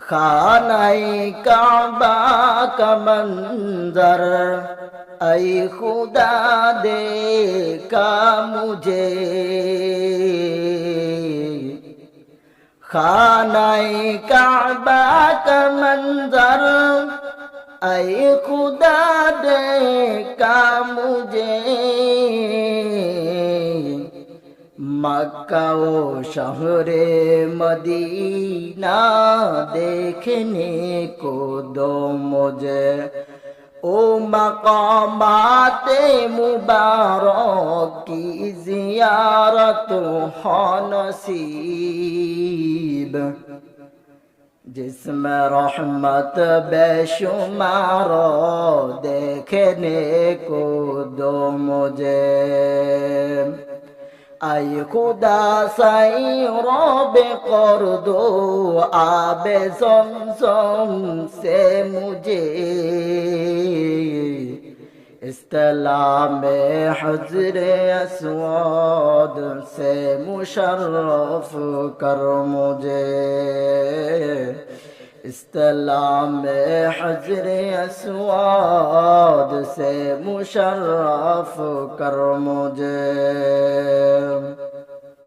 खानाई काबा का मंजर ऐ खुदा दे का मुझे खानाई काबा का मंजर ऐ खुदा दे का मुझे মক্কাও শহরে মদিনা দেখনে কো দো মুঝে ও মকামাতে মুবারক কি জিয়ারত হনসিব জিসম রহমত بے شمار কো کو دو আই খুদা সাই রবে কর দো আবে সমসম সে মুঝে استلام حضر اسواد سے مشرف کر مجھے استلام حضر اسواد سے مشرف کر مجھے